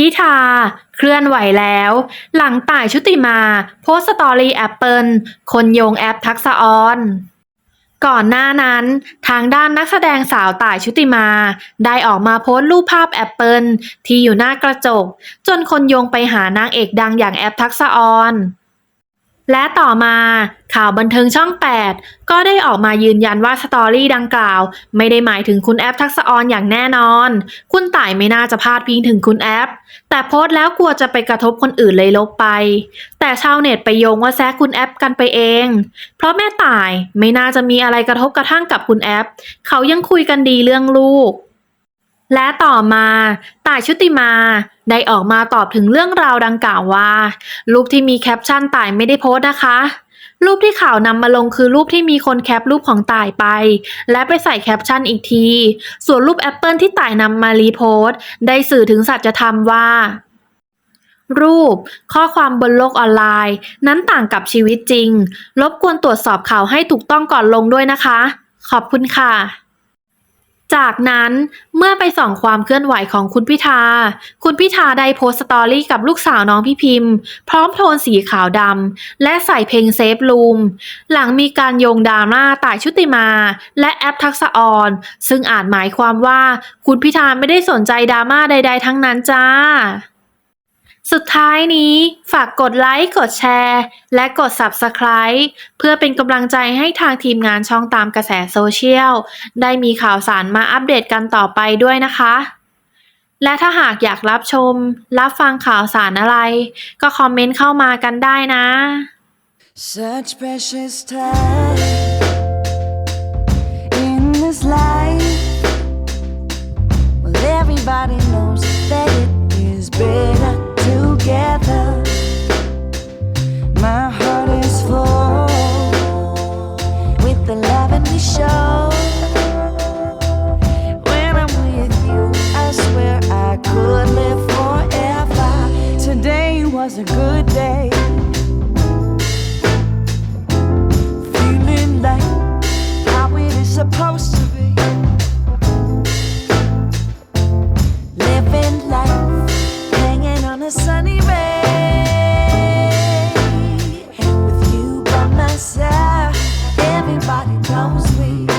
พิธาเคลื่อนไหวแล้ว หลังต่ายชุติมา โพสต์สตอรี่แอปเปิลคนโยงแอปทักษะออนก่อนหน้านั้น ทางด้านนักแสดงสาวต่ายชุติมา ได้ออกมาโพสต์รูปภาพแอปเปิลที่อยู่หน้ากระจก จนคนโยงไปหานางเอกดังอย่างแอปทักษะออน และต่อมาข่าวบันเทิงช่อง 8 ก็ได้ออกมายืนยันว่าสตอรี่ดังกล่าว ไม่ได้หมายถึงคุณแอปทักษออนอย่างแน่นอน คุณต่ายไม่น่าจะพาดพิงถึงคุณแอป แต่โพสต์แล้วกลัวจะไปกระทบคนอื่นเลยลบไป แต่ชาวเน็ตไปโยงว่าแซะคุณแอปกันไปเอง เพราะแม่ต่ายไม่น่าจะมีอะไรกระทบกระทั่งกับคุณแอป เขายังคุยกันดีเรื่องลูก และต่อมาต่ายชุติมา ได้ออกมาตอบถึงเรื่องราวดังกล่าวว่า รูปที่มีแคปชั่นต่ายไม่ได้โพสต์นะคะ รูปที่ข่าวนำมาลงคือรูปที่มีคนแคปรูปของต่ายไป และไปใส่แคปชั่นอีกที ส่วนรูปแอปเปิลที่ต่ายนำมารีโพสต์ ได้สื่อถึงสัจธรรมว่ารูป ข้อความบนโลกออนไลน์ นั้นต่างกับชีวิตจริง รบกวนตรวจสอบข่าวให้ถูกต้องก่อนลงด้วยนะคะ ขอบคุณค่ะ จากนั้นเมื่อไปส่องความเคลื่อนไหวของคุณพิธา คุณพิธาได้โพสต์สตอรี่กับลูกสาวน้องพี่พิมพ์ พร้อมโทนสีขาวดำและใส่เพลงเซฟลูม หลังมีการโยงดราม่าต่ายชุติมา และแอปทักษะออน ซึ่งอาจหมายความว่าคุณพิธาไม่ได้สนใจดราม่าใด ๆ ทั้งนั้นจ้า สุดท้ายนี้ฝากกดไลค์ กดแชร์ และกด Subscribe เพื่อเป็นกำลังใจให้ทางทีมงานช่องตามกระแสโซเชียล ได้มีข่าวสารมาอัปเดตกันต่อไปด้วยนะคะ และถ้าหากอยากรับชม รับฟังข่าวสารอะไร ก็คอมเมนต์เข้ามากันได้นะ Such precious time in this life. a good day. Feeling like how it is supposed to be. Living life, hanging on a sunny ray. With you by my side, everybody knows me.